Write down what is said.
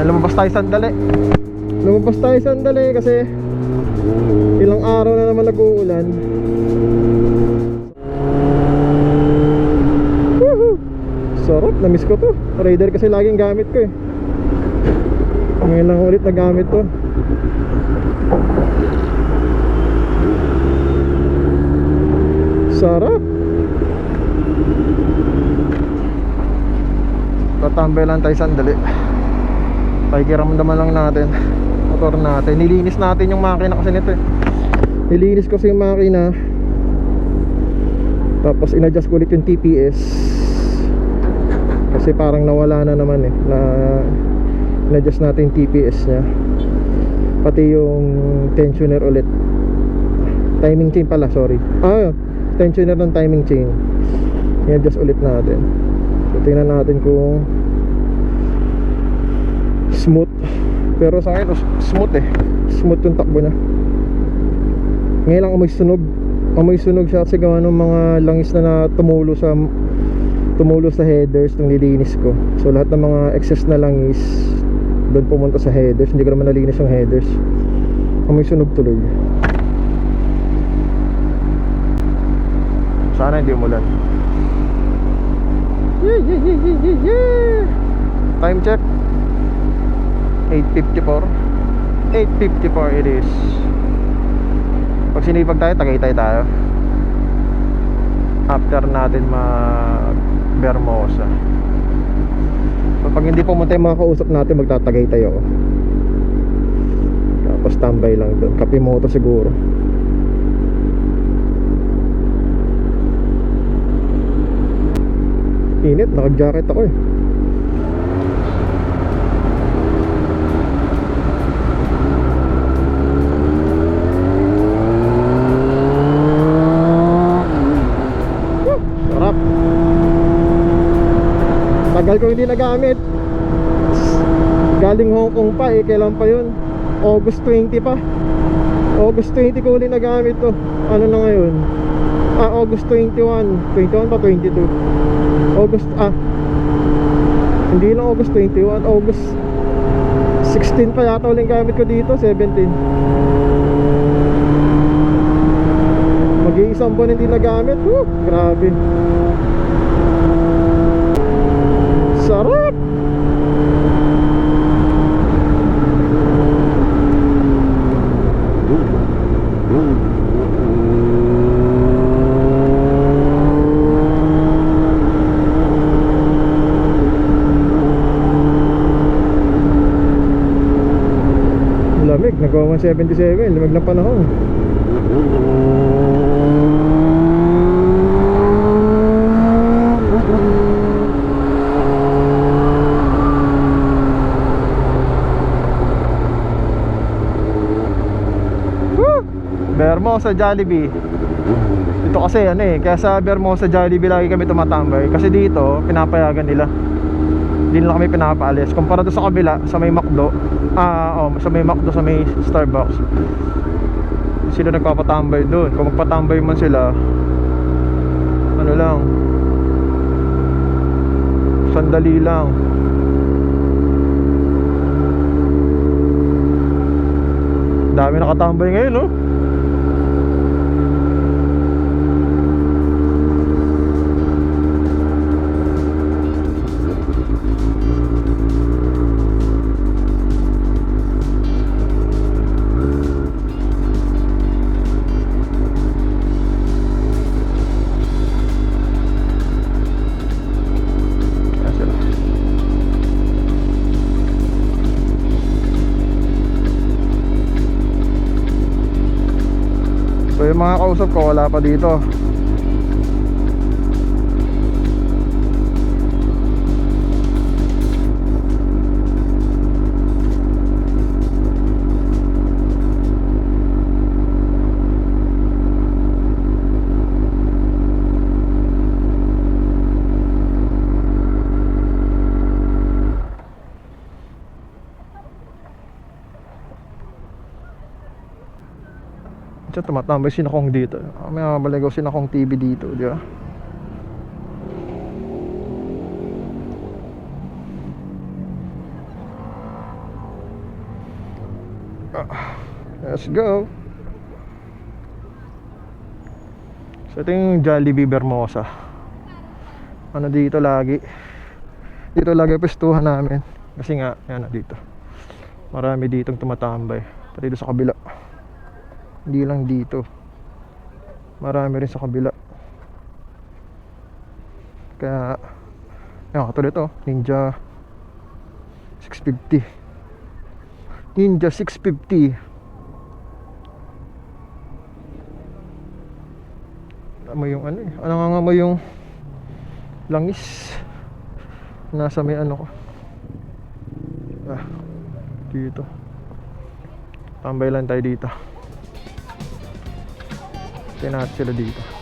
Yan, lumabas tayo sandali. Lumabas tayo sandali kasi ilang araw na naman nag-uulan. Sarap, na-miss ko to. Raider kasi laging gamit ko eh. Ngayon lang ulit na gamit to. Sarap! Tatambay lang tayo sandali. Pakikiramdaman lang natin. Motor natin. Nilinis natin yung makina kasi nito eh. Nilinis kasi yung makina. Tapos inadjust ko ulit yung TPS. Kasi parang nawala na naman eh. Na inadjust natin yung TPS niya. Pati yung tensioner ulit. Timing chain pala, sorry. Ah, tensioner ng timing chain. I-adjust ulit natin. So, tingnan natin kung smooth. Pero sa akin, s- smooth eh. Smooth yung takbo na. Ngayon lang amoy sunog. Amoy sunog siya kasi gawa ng mga langis na, na tumulo sa tumulo sa headers nung nilinis ko. So lahat ng mga excess na langis doon pumunta sa headers. Hindi ko naman nalinis yung headers. Amoy sunog tuloy. Sana hindi umulan. Yeah, yeah, yeah, yeah, yeah, yeah. Time check. 8.54 8.54 it is. Pag sinipag tayo, tagaytay tayo. After natin mag Bermosa so, Pag hindi pumunta yung mga kausap natin Magtatagaytay ako. Tapos tambay lang doon. Kapimoto siguro. Init, naka-jacket ako eh Sarap. Ko hindi nagamit. Galing Hong Kong pa eh. Kailan pa yun? August 20 pa. August 20 ko ulit nagamit to. Ano na ngayon? Ah, August 21. 21 pa 22. August, ah. Hindi na August 21. August 16 pa yata ulit gamit ko dito. 17. Mag-iisang buwan hindi nagamit. Woo, grabe. Sarap! Lamig, nagawa 177, lamig ng panahon. Woo! Bermosa Jollibee. Ito kasi ano eh, kaya sa Bermosa Jollibee lagi kami tumatambay kasi dito pinapayagan nila. Hindi nila kami pinapaalis. Kumpara doon sa kabila, sa may McDo, ah, oh, sa may McDo, sa may Starbucks. Sila nagpapatambay doon. Kung magpatambay man sila, ano lang, sandali lang. Dami nakatambay ngayon, no? Yung mga kausap ko wala pa dito Diyan tumatambay sinakong dito May mabaligaw sinakong TV dito Di ba? Ah, let's go. So ito yung Jollibee Bermosa. Ano dito lagi? Dito lagi pwestuhan namin. Kasi nga, yan na dito. Marami ditong tumatambay. Pati dito sa kabila. Hindi lang dito. Marami rin sa kabila. Kaya, yan katulad ito, Ninja 650. Ninja 650. Ano yung ano eh? Ano nga mo yung langis? Nasa may ano ko. Ah, dito. Tambay lang tayo dito. Tingnan natin sila dito.